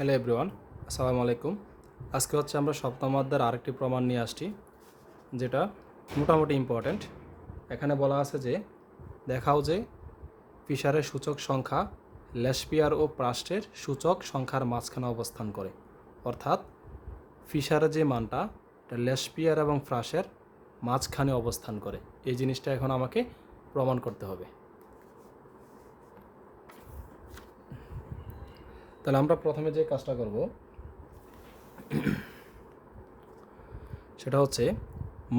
Hello everyone, আসসালামু আলাইকুম। আজকে হচ্ছে আমরা সপ্তম অধ্যায়ের আরেকটি প্রমাণ নিয়ে আসছি, যেটা মোটামুটি ইম্পর্ট্যান্ট এখানে বলা আছে যে, দেখাও যে, ফিশারের সূচক সংখ্যা লেশপিয়ার ও প্রাস্টের সূচক সংখ্যার মাঝখানে অবস্থান করে। অর্থাৎ, ফিশারের যে মানটা, এটা লেশপিয়ার এবং ফ্রাসের মাঝখানে অবস্থান করে। এই জিনিসটা এখন আমাকে প্রমাণ করতে হবে। তাহলে আমরা প্রথমে যে কাজটা করব, সেটা হচ্ছে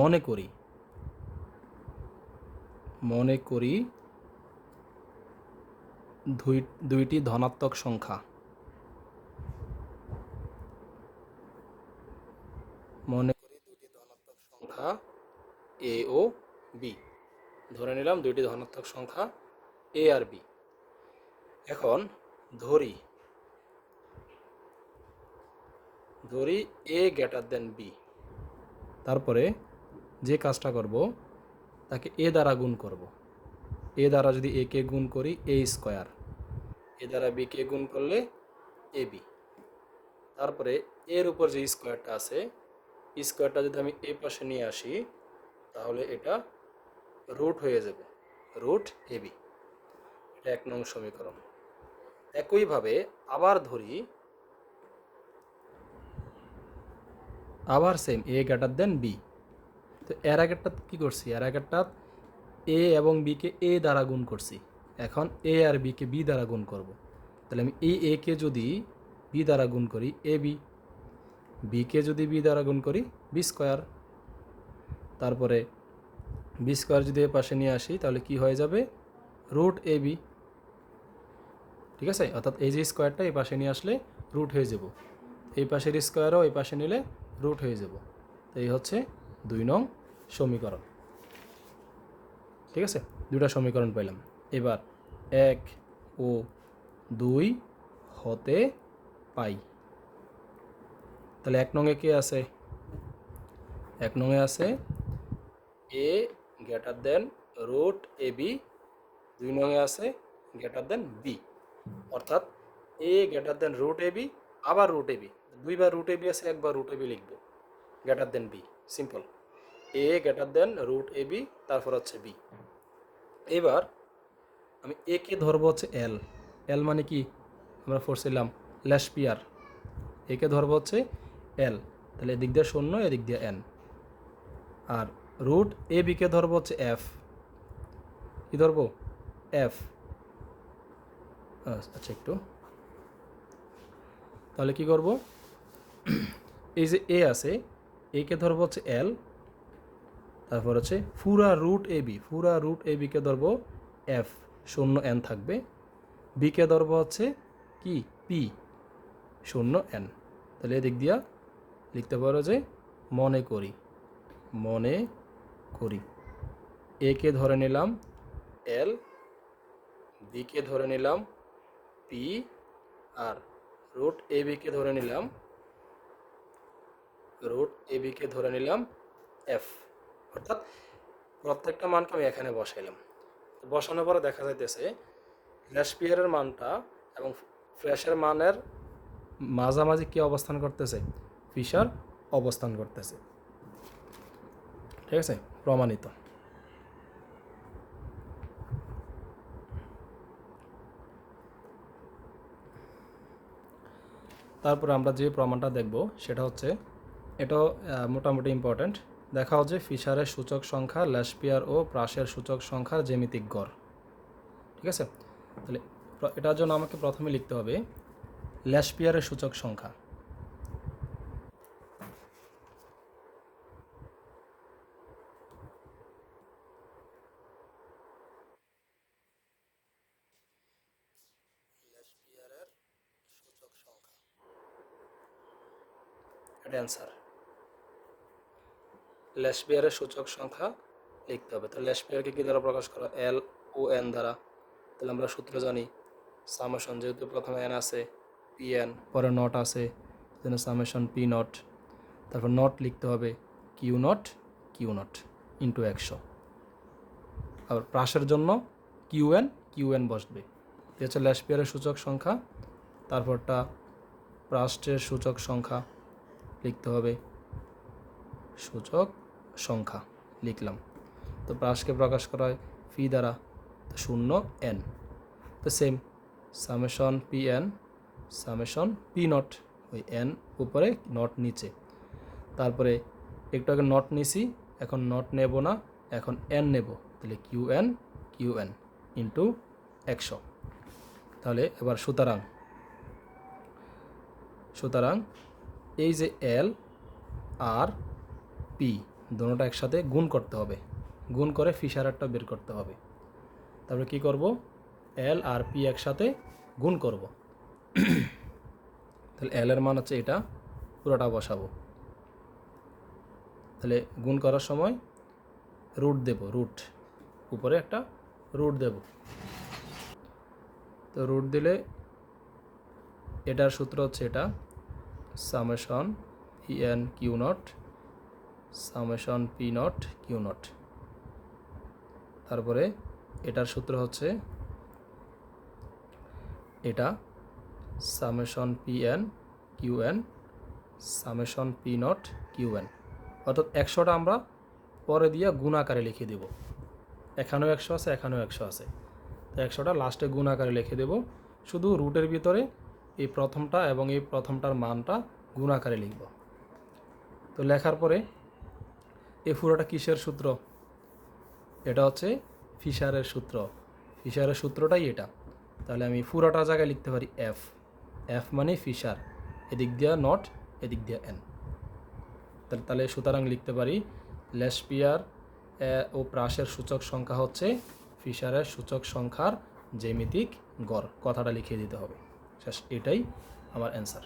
মনে করি। মনে করি দুই, দুইটি ধনাত্মক সংখ্যা। মনে করি দুইটি ধনাত্মক সংখ্যা এ ও বি ধরে নিলাম দুইটি ধনাত্মক সংখ্যা এ আর বি এখন ধরি। ধরি এ গ্রেটার দেন বি তারপরে যে কাজটা করব, তাকে এ দ্বারা গুণ করব। এ দ্বারা যদি এ কে গুণ করি এ স্কোয়ার এ দ্বারা বি কে গুণ করলে এ বি তারপরে এর উপর যে স্কোয়ারটা আছে স্কোয়ারটা যদি আমি এ পাশে নিয়ে আসি, তাহলে এটা রুট হয়ে যাবে। রুট এ বি এটা এক নং সমীকরণ। একইভাবে আবার ধরি আবার same A greater than B তো এর আগেরটা কী করছি? এর আগেরটা এ এবং বিকে এ দ্বারা গুণ করছি। এখন এ আর বিকে বি দ্বারা গুণ করব। তাহলে আমি এই এ যদি বি দ্বারা গুণ করি এ বি বিকে যদি বি দ্বারা গুণ করি বি স্কোয়ার তারপরে বি স্কোয়ার যদি এ পাশে নিয়ে আসি, তাহলে কি হয়ে যাবে? রুট এ বি ঠিক আছে? অর্থাৎ এই যে স্কোয়ারটা এই পাশে নিয়ে আসলে রুট হয়ে যাব। এই পাশের স্কোয়ারও এই পাশে নিলে রুট হয়ে যাব। এই হচ্ছে দুই নং সমীকরণ। ঠিক আছে? দুটা সমীকরণ পেলাম এবার এক ও দুই হতে পাই। তাহলে এক নঙে কে আছে? এক নঙে আছে A greater than root A B, দুই নঙে আছে গ্রেটার দেন বি। অর্থাৎ A greater than root A B, আবার রুট এ বি। দুইবার রুট এ বি আছে, একবার রুট এ বি লিখব। Greater than B simple A greater than root A B তারপর হচ্ছে বি এবার আমি এ কে ধরবো হচ্ছে এল এল মানে কি? আমরা পড়ছিলাম ল্যাশপিয়ার একে ধরবো হচ্ছে এল তাহলে এদিক দিয়ে শূন্য, এদিক দিয়ে এন আর রুট এ বিকে ধরবো হচ্ছে এফ কি ধরবো? এফ আচ্ছা একটু। তাহলে কি করব? এই যে এ আছে একে ধরবো হচ্ছে এল, তারপর হচ্ছে ফুরা রুট এ বি, ফুরা রুট এ বিকে ধরবো এফ, শূন্য এন থাকবে। বিকে ধরবো হচ্ছে কি? পি, শূন্য এন। তাহলে এদিক দিয়া লিখতে পারো যে মনে করি মনে করি। একে ধরে নিলাম এল বিকে ধরে নিলাম পি, আর রুট এ বিকে ধরে নিলাম রুট এ বিকে ধরে নিলাম এফ অর্থাৎ প্রত্যেকটা মানকে আমি এখানে বসাইলাম। বসানোর পরে দেখা যাইতেছে ল্যাশপিয়ারের মানটা এবং ফ্রেশের মানের মাঝামাঝি কি অবস্থান করতেছে? ফিশার অবস্থান করতেছে। ঠিক আছে? প্রমাণিত। তারপরে আমরা যে প্রমাণটা দেখব, সেটা হচ্ছে এটাও মোটামুটি ইম্পর্ট্যান্ট দেখা হচ্ছে ফিশারের সূচক সংখ্যা, ল্যাশপিয়ার ও প্রাসের সূচক সংখ্যার জ্যামিতিক গড়। ঠিক আছে? তাহলে এটার জন্য আমাকে প্রথমে লিখতে হবে, ল্যাশপিয়ারের সূচক সংখ্যা। এটা অ্যান্সার ল্যাশপিয়ারের সূচক সংখ্যা লিখতে হবে। তাহলে ল্যাশপিয়ারকে কী দ্বারা প্রকাশ করা? এল ও এন দ্বারা। তাহলে আমরা সূত্র জানি সামেশন যেহেতু প্রথমে এন আছে পি এন পরে নট আছে যেন সামেশন পি নট তারপর নট লিখতে হবে Q naught Q naught into একশো। আবার প্রাসের জন্য কিউ এন কিউ এন বসবে হচ্ছে ল্যাশপিয়ারের সূচক সংখ্যা। তারপরটা রাষ্ট্রের সূচক সংখ্যা লিখতে হবে, সূচক সংখ্যা লিখলাম। তো প্রাসকে প্রকাশ করা হয় ফি দ্বারা, তো শূন্য এন তো same summation P N summation P naught ওই এন উপরে নট নিচে। তারপরে একটু আগে নট নিছি, এখন নট নেব না, এখন এন নেব। তাহলে Q N Q N into একশো। তাহলে এবার সুতরাং সুতরাং এই যে এল আর পি দুটোটা একসাথে গুণ করতে হবে। গুণ করে ফিশারেরটা বের করতে হবে। তারপরে কি করব? এল আর পি একসাথে গুণ করব। তাহলে এল এর মান হচ্ছে এটা। পুরোটা বসাবো। তাহলে গুণ করার সময় রুট দেব রুট উপরে একটা রুট দেব। তো রুট দিলে এটার সূত্র হচ্ছে এটা। Summation P N Q naught summation P naught, Q naught. তারপরে এটার সূত্র হচ্ছে এটা summation P N, Q N, summation P naught, Q N. অর্থাৎ একশোটা আমরা পরে দিয়ে গুণ আকারে লিখে দেব। এখানেও একশো আছে, এখানেও একশো আছে। তো একশোটা লাস্টে গুণ আকারে লিখে দেব। শুধু রুটের ভিতরে এই প্রথমটা এবং এই প্রথমটার মানটা গুণ আকারে লিখব। তো লেখার পরে এই পুরোটা কিসের সূত্র? এটা হচ্ছে ফিশারের সূত্র। ফিশারের সূত্রটাই এটা। তাহলে আমি পুরোটা জায়গায় লিখতে পারি এফ। এফ মানে ফিশার। এদিক দিয়া নট, এদিক দিয়া এন। তাহলে তাহলে সুতরাং লিখতে পারি লেসপিয়ার ও প্রাসের সূচক সংখ্যা হচ্ছে ফিশারের সূচক সংখ্যার জ্যামিতিক গড়। কথাটা লিখিয়ে দিতে হবে। শেষ, এটাই আমার অ্যান্সার